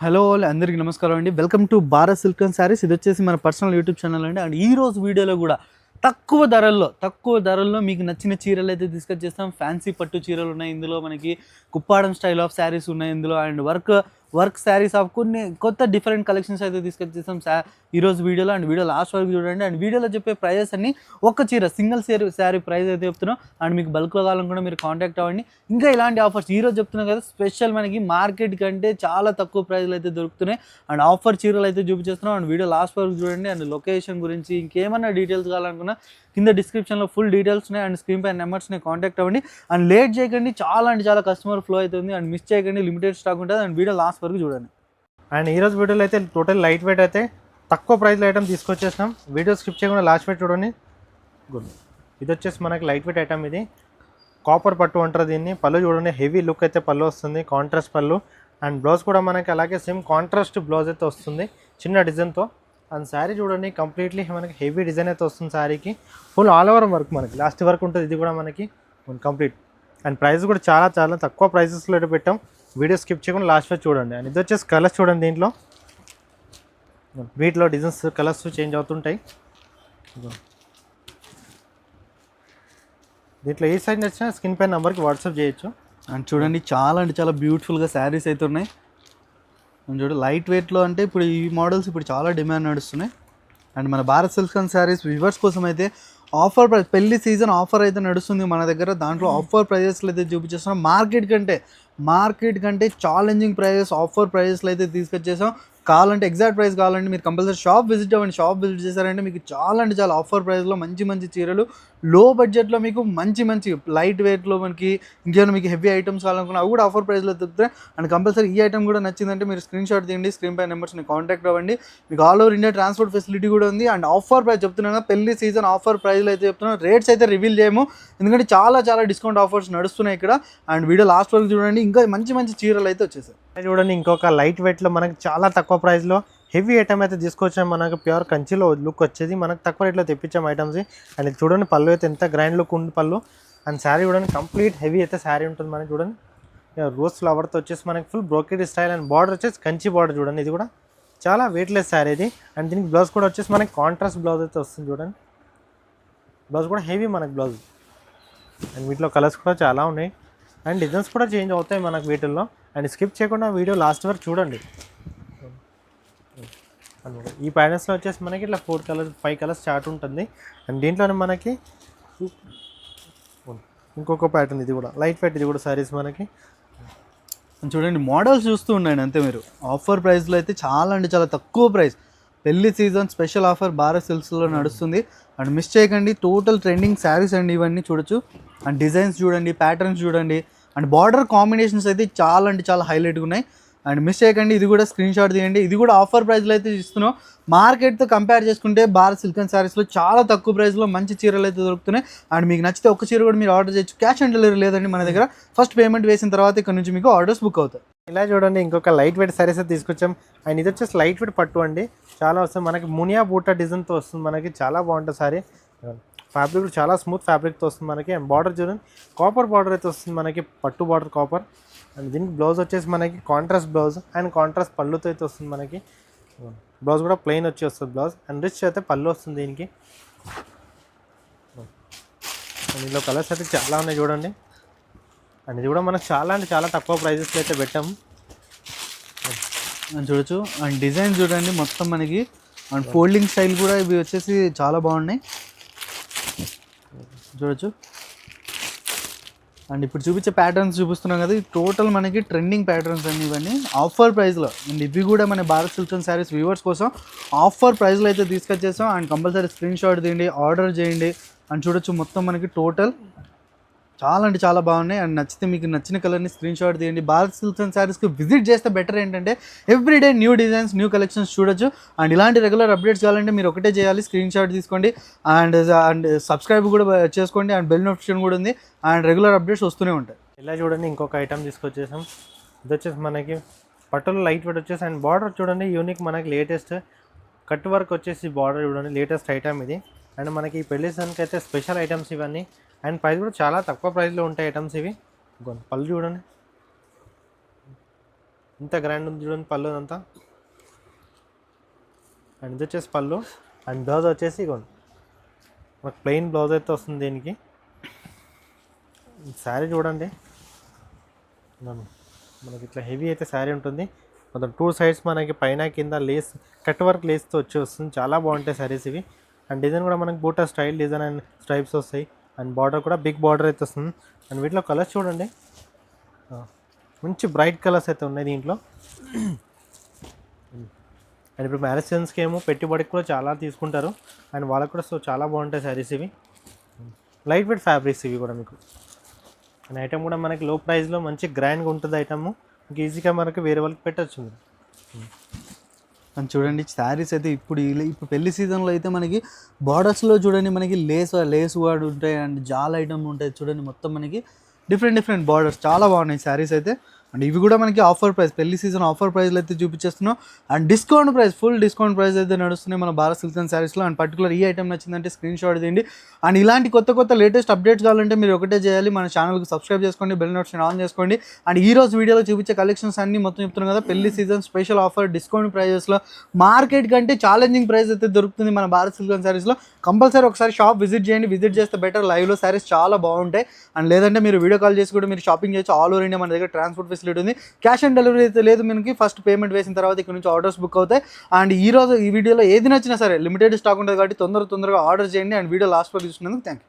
Hello అందరికీ నమస్కారం అండి. Welcome to Bharat silk and saris ఇది వచ్చేసి మన పర్సనల్ యూట్యూబ్ ఛానల్ అండి. అండ్ ఈ రోజు వీడియోలో కూడా తక్కువ ధరల్లో తక్కువ ధరల్లో మీకు నచ్చిన చీరలు అయితే తీసుకొచ్చేస్తాం ఫ్యాన్సీ పట్టు చీరలు ఉన్నాయి ఇందులో మనకి. కుప్పాడం స్టైల్ ఆఫ్ శారీస్ ఉన్నాయి ఇందులో. And work work saris of కొన్ని కొత్త డిఫరెంట్ కలెక్షన్స్ అయితే తీసుకొచ్చేసాం సార్ ఈ రోజు వీడియోలో అండ్ వీడియో లాస్ట్ వరకు చూడండి. అండ్ వీడియోలో చెప్పే ప్రైజెస్ అన్ని ఒక్క చీర సింగిల్ శారీ శారీ ప్రైస్ అయితే చెప్తున్నాం. అండ్ మీకు బల్క్లో కావాలనుకుంటే మీరు కాంటాక్ట్ అవ్వండి. ఇంకా ఇలాంటి ఆఫర్స్ ఈ రోజు చెప్తున్నాం కదా స్పెషల్ మనకి మార్కెట్ కంటే చాలా తక్కువ ప్రైస్లు అయితే దొరుకుతున్నాయి. అండ్ ఆఫర్ చీరలు అయితే చూపించేస్తున్నాం. అండ్ వీడియో లాస్ట్ వరకు చూడండి. అండ్ లొకేషన్ గురించి ఇంకేమైనా డీటెయిల్స్ కావాలనుకున్నా కింద డిస్క్రిప్షన్లో ఫుల్ డీటెయిల్స్ ఉన్నాయి అండ్ స్క్రీన్ పై నెంబర్స్ని కాంటాక్ట్ అవ్వండి. అండ్ లేట్ చేయకండి. చాలా అంటే చాలా కస్టమర్ ఫ్లో అవుతుంది. అండ్ మిస్ చేయకండి. లిమిటెడ్ స్టాక్ ఉంటుంది. అండ్ వీడియో లాస్ట్ వరకు చూడండి. అండ్ ఈరోజు వీడియోలో అయితే టోటల్ లైట్ వెయిట్ అయితే తక్కువ ప్రైస్లో ఐటమ్ తీసుకొచ్చేసినాం. వీడియో స్కిప్ చేయకుండా లాస్ట్ వెయిట్ చూడండి. గుడ్ ఇది వచ్చేసి మనకి లైట్ వెయిట్ ఐటమ్ ఇది. కాపర్ పట్టు అంటారు దీన్ని. పళ్ళు చూడండి. హెవీ లుక్ అయితే పళ్ళు వస్తుంది. కాంట్రాస్ట్ పళ్ళు. అండ్ బ్లౌజ్ కూడా మనకి అలాగే సేమ్ కాంట్రాస్ట్ బ్లౌజ్ అయితే వస్తుంది. చిన్న డిజైన్తో అండ్ శారీ చూడండి కంప్లీట్లీ మనకి హెవీ డిజైన్ అయితే వస్తుంది శారీకి. ఫుల్ ఆల్ ఓవర్ వర్క్ మనకి. లాస్ట్ వర్క్ ఉంటుంది ఇది కూడా మనకి కంప్లీట్ అండ్ ప్రైస్ కూడా చాలా చాలా తక్కువ ప్రైసెస్లో అయితే పెట్టాం. వీడియో స్కిప్ చేయకుండా లాస్ట్ వరకు చూడండి. అండ్ ఇది వచ్చేసి కలర్స్ చూడండి దీంట్లో. వీటిలో డిజైన్స్ కలర్స్ చేంజ్ అవుతుంటాయి. దీంట్లో ఏ సైజ్ నచ్చినా స్కిన్ పైన నెంబర్కి వాట్సాప్ చేయొచ్చు. అండ్ చూడండి చాలా అంటే చాలా బ్యూటిఫుల్గా శారీస్ అయితే ఉన్నాయి. చూడు లైట్ వెయిట్లో అంటే ఇప్పుడు ఈ మోడల్స్ ఇప్పుడు చాలా డిమాండ్ నడుస్తున్నాయి. అండ్ మన Bharat silk and saris weavers కోసం అయితే ఆఫర్ ప్రైస్ పెళ్ళి సీజన్ ఆఫర్ అయితే నడుస్తుంది మన దగ్గర. దాంట్లో ఆఫర్ ప్రైజెస్లో అయితే చూపించేస్తున్నాం. మార్కెట్ కంటే మార్కెట్ కంటే ఛాలెంజింగ్ ప్రైజెస్ ఆఫర్ ప్రైజెస్లో అయితే తీసుకొచ్చేసాం. కావాలంటే ఎగ్జాక్ట్ ప్రైస్ కావాలంటే మీరు కంపల్సరీ షాప్ విజిట్ అవ్వండి. షాప్ విజిట్ చేశారంటే మీకు చాలా అంటే చాలా ఆఫర్ ప్రైస్లో మంచి మంచి చీరలు లో బడ్జెట్లో మీకు మంచి మంచి లైట్ వెయిట్లో మనకి ఇంకేమైనా మీకు హెవీ ఐటమ్స్ కావాలనుకున్నా అవి కూడా ఆఫర్ ప్రైస్లో దొరుకుతాయి. అండ్ కంపల్సరీ ఈ ఐటమ్ కూడా నచ్చిందంటే మీరు స్క్రీన్ షాట్ తీయండి స్క్రీన్ పై నెంబర్స్ని కాంటాక్ట్ అవ్వండి. మీకు all over India transport facility కూడా ఉంది. అండ్ ఆఫర్ ప్రైస్ చెప్తున్నాను పెళ్ళి సీజన్ ఆఫర్ ప్రైస్లో అయితే చెప్తున్నాను. రేట్స్ అయితే రివీల్ చేయము. ఎందుకంటే చాలా చాలా డిస్కౌంట్ ఆఫర్స్ నడుస్తున్నాయి ఇక్కడ. అండ్ వీడియో లాస్ట్ వరకు చూడండి. ఇంకా మంచి మంచి చీరలు అయితే వచ్చేసాయి. చూడండి ఇంకొక లైట్ వెయిట్లో మనకి చాలా తక్కువ ప్రైస్లో హెవీ ఐటమ్ అయితే తీసుకొచ్చాం. మనకి ప్యూర్ కంచిలో లుక్ వచ్చేది. మనకు తక్కువ రేట్లో తెప్పించాం ఐటమ్స్ అండ్ చూడండి పళ్ళు అయితే ఎంత గ్రైండ్ లుక్ ఉంది పళ్ళు. అండ్ శారీ చూడండి కంప్లీట్ హెవీ అయితే శారీ ఉంటుంది మనకి చూడండి. రోజ్ ఫ్లవర్తో వచ్చేసి మనకి full brocade style and border వచ్చేసి కంచి బార్డర్ చూడండి. ఇది కూడా చాలా వెయిట్లెస్ శారీ ఇది. అండ్ దీనికి బ్లౌజ్ కూడా వచ్చేసి మనకి కాంట్రాస్ట్ బ్లౌజ్ అయితే వస్తుంది చూడండి. బ్లౌజ్ కూడా హెవీ మనకి బ్లౌజ్ అండ్ వీటిలో కలర్స్ కూడా చాలా ఉన్నాయి. అండ్ డిజైన్స్ కూడా చేంజ్ అవుతాయి మనకు వీటిల్లో. అండ్ స్కిప్ చేయకుండా వీడియో లాస్ట్ వరకు చూడండి. అనమాట ఈ ప్యాటర్న్స్లో వచ్చేసి మనకి ఇట్లా four colours five colours chart ఉంటుంది. అండ్ దీంట్లోనే మనకి ఇంకొక ప్యాటర్న్ ఇది కూడా. లైట్ వెయిట్ ఇది కూడా సారీస్ మనకి. అండ్ చూడండి మోడల్స్ చూస్తూ ఉన్నాయండి అంతే మీరు. ఆఫర్ ప్రైస్లో అయితే చాలా అంటే చాలా తక్కువ ప్రైస్ పెళ్ళి సీజన్ స్పెషల్ ఆఫర్ భారత్ సిల్క్స్లో నడుస్తుంది. అండ్ మిస్ చేయకండి టోటల్ ట్రెండింగ్ శారీస్ అండి ఇవన్నీ చూడొచ్చు. అండ్ డిజైన్స్ చూడండి ప్యాటర్న్స్ చూడండి. అండ్ బార్డర్ కాంబినేషన్స్ అయితే చాలా అంటే చాలా హైలైట్గా ఉన్నాయి. అండ్ మిస్ చేయకండి ఇది కూడా స్క్రీన్ షాట్ తీయండి. ఇది కూడా ఆఫర్ ప్రైస్లో అయితే ఇస్తున్నాం. మార్కెట్తో కంపేర్ చేసుకుంటే భారత్ సిల్క్ అండ్ శారీస్లో చాలా తక్కువ ప్రైస్లో మంచి చీరలు అయితే దొరుకుతున్నాయి. అండ్ మీకు నచ్చితే ఒక చీర కూడా మీరు ఆర్డర్ చేయొచ్చు. క్యాష్ ఆన్ డెలివరీ లేదండి మన దగ్గర. ఫస్ట్ పేమెంట్ వేసిన తర్వాత ఇక్కడ నుంచి మీకు ఆర్డర్స్ బుక్ అవుతాయి. ఇలా చూడండి ఇంకొక లైట్ వెయిట్ సారీస్ అయితే తీసుకొచ్చాం. అండ్ ఇది వచ్చేసి లైట్ వెయిట్ పట్టు అండి. చాలా వస్తుంది. మనకి మునియా బూటా డిజైన్తో వస్తుంది మనకి. చాలా బాగుంటుంది సారీ ఫ్యాబ్రిక్ కూడా చాలా స్మూత్ ఫ్యాబ్రిక్తో వస్తుంది మనకి. అండ్ బార్డర్ చూడండి కాపర్ బార్డర్ అయితే వస్తుంది మనకి. పట్టు బార్డర్ కాపర్ అండ్ దీనికి బ్లౌజ్ వచ్చేసి మనకి కాంట్రాస్ట్ బ్లౌజ్ అండ్ కాంట్రాస్ట్ పళ్ళుతో అయితే వస్తుంది మనకి. బ్లౌజ్ కూడా ప్లెయిన్ వచ్చి వస్తుంది బ్లౌజ్ అండ్ రిచ్ అయితే పళ్ళు వస్తుంది దీనికి. అండ్ ఇందులో కలర్స్ అయితే చాలా ఉన్నాయి చూడండి. అండ్ ఇది కూడా మనకు చాలా అంటే చాలా తక్కువ ప్రైజెస్లో అయితే పెట్టాము. అని చూడొచ్చు. అండ్ డిజైన్ చూడండి మొత్తం మనకి అండ్ ఫోల్డింగ్ స్టైల్ కూడా ఇవి వచ్చేసి చాలా బాగున్నాయి. చూడొచ్చు. అండ్ ఇప్పుడు చూపించే ప్యాటర్న్స్ చూపిస్తున్నాం కదా టోటల్ మనకి ట్రెండింగ్ ప్యాటర్న్స్ అన్ని ఇవన్నీ. ఆఫర్ ప్రైస్లో అండ్ ఇవి కూడా మన భారత్ సిల్క్ శారీస్ వ్యూవర్స్ కోసం ఆఫర్ ప్రైస్లో అయితే తీసుకొచ్చేసాం. అండ్ కంపల్సరీ స్క్రీన్ షాట్ తీయండి ఆర్డర్ చేయండి. అండ్ చూడొచ్చు మొత్తం మనకి టోటల్ చాలా అంటే చాలా బాగున్నాయి. అండ్ నచ్చితే మీకు నచ్చిన కలర్ని స్క్రీన్ షాట్ తీయండి. భారత్ సిల్క్స్ అండ్ శారీస్కి విజిట్ చేస్తే బెటర్ ఏంటంటే everyday new designs new collections చూడొచ్చు. అండ్ ఇలాంటి రెగ్యులర్ అప్డేట్స్ కావాలంటే మీరు ఒకటే చేయాలి. స్క్రీన్ షాట్ తీసుకోండి. అండ్ అండ్ సబ్స్క్రైబ్ కూడా చేసుకోండి. అండ్ బెల్ నోటిఫికేషన్ కూడా ఉంది. అండ్ రెగ్యులర్ అప్డేట్స్ వస్తూనే ఉంటాయి. ఇలా చూడండి ఇంకొక ఐటమ్ తీసుకొచ్చేసాం. ఇది వచ్చేసి మనకి పట్టులో లైట్ వెయిట్ వచ్చేసి అండ్ బార్డర్ చూడండి యూనిక్ మనకి లేటెస్ట్ కట్ వర్క్ వచ్చేసి బార్డర్ చూడండి లేటెస్ట్ ఐటమ్ ఇది. అండ్ మనకి ఈ పెళ్ళి సన్కి అయితే స్పెషల్ ఐటమ్స్ ఇవన్నీ. అండ్ ప్రైస్ కూడా చాలా తక్కువ ప్రైస్లో ఉంటాయి ఐటమ్స్ ఇవి. పళ్ళు చూడండి. ఇంత గ్రాండ్ ఉంది చూడండి పళ్ళు అంతా అండ్ ఇది వచ్చేసి పళ్ళు. అండ్ బ్లౌజ్ వచ్చేసి ఇగోండి మనకు ప్లెయిన్ బ్లౌజ్ అయితే వస్తుంది దీనికి. శారీ చూడండి. మనకి ఇట్లా హెవీ అయితే శారీ ఉంటుంది. మొత్తం టూ సైడ్స్ మనకి పైన కింద లేస్ కట్ వర్క్ లేస్తో వచ్చి వస్తుంది. చాలా బాగుంటాయి శారీస్ ఇవి. అండ్ డిజైన్ కూడా మనకి బూటా స్టైల్ డిజైన్ అండ్ స్ట్రైప్స్ వస్తాయి. అండ్ బార్డర్ కూడా బిగ్ బార్డర్ అయితే వస్తుంది. అండ్ వీటిలో కలర్స్ చూడండి. మంచి బ్రైట్ కలర్స్ అయితే ఉన్నాయి దీంట్లో. అండ్ ఇప్పుడు మ్యారేజ్ సీజన్స్కి ఏమో పెట్టుబడికి కూడా చాలా తీసుకుంటారు. అండ్ వాళ్ళకి కూడా సో చాలా బాగుంటాయి శారీస్ ఇవి. లైట్ వెయిట్ ఫ్యాబ్రిక్స్ ఇవి కూడా మీకు. అండ్ ఐటమ్ కూడా మనకి లో ప్రైస్లో మంచి గ్రాండ్గా ఉంటుంది ఐటమ్ ఇంక ఈజీగా మనకి వేరే వాళ్ళకి పెట్టచ్చు మీరు. మనం చూడండి శారీస్ అయితే ఇప్పుడు ఇప్పుడు పెళ్ళి సీజన్లో అయితే మనకి బార్డర్స్లో చూడండి మనకి లేస్ లేస్ వాడు ఉంటాయి అండ్ జాల్ ఐటమ్ ఉంటాయి చూడండి మొత్తం మనకి డిఫరెంట్ డిఫరెంట్ బార్డర్స్ చాలా బాగున్నాయి శారీస్ అయితే. అండ్ ఇవి కూడా మనకి ఆఫర్ ప్రైస్ పెళ్ళి సీజన్ ఆఫర్ ప్రైస్లో అయితే చూపించేస్తున్నాం. And discount price full discount price అయితే నడుస్తున్నాయి మన భారత్ సిల్క్ అండ్ శారీస్లో అండ్ పర్టికులర్ ఈ ఐటమ్ నచ్చిందంటే స్క్రీన్ షాట్ తీయండి అండ్ ఇలాంటి కొత్త కొత్త లేటెస్ట్ అప్డేట్స్ కావాలంటే మీరు ఒకటే చేయాలి. మన ఛానల్కి సబ్స్క్రైబ్ చేసుకోండి బెల్ నోట్స్ ఆన్ చేసుకోండి. అండ్ ఈ రోజు వీడియోలో చూపించే కలెక్షన్స్ అన్ని మొత్తం చెప్తున్నాం కదా. పెళ్ళి సీజన్ స్పెషల్ ఆఫర్ డిస్కౌంట్ ప్రైజెస్లో మార్కెట్ కంటే ఛాలెంజింగ్ ప్రైస్ అయితే దొరుకుతుంది మన భారత్ సిల్క్ అండ్ శారీస్లో కంపల్సరీ ఒకసారి షాప్ విజిట్ చేయండి. విజిట్ చేస్తే బెటర్ లైవ్లో శారీస్ చాలా బాగుంటాయి. అండ్ లేదంటే మీరు వీడియో కాల్ చేసి కూడా మీరు షాపింగ్ చేయొచ్చు. ఆల్ ఓవర్ ఇండియా మన దగ్గర ట్రాన్స్పోర్ట్ ఫెసిలిటీ ఉంది. క్యాష్ ఆన్ డెలివరీ అయితే లేదు మనకి. ఫస్ట్ పేమెంట్ వేసిన తర్వాత ఇక్కడ నుంచి ఆర్డర్స్ బుక్ అవుతాయి. అండ్ ఈ రోజు ఈ వీడియోలో ఏది నచ్చినా సరే లిమిటెడ్ స్టాక్ ఉంటుంది కాబట్టి తొందర తొందరగా ఆర్డర్ చేయండి. అండ్ వీడియో లాస్ట్ వరకు చూసినందుకు థ్యాంక్ యూ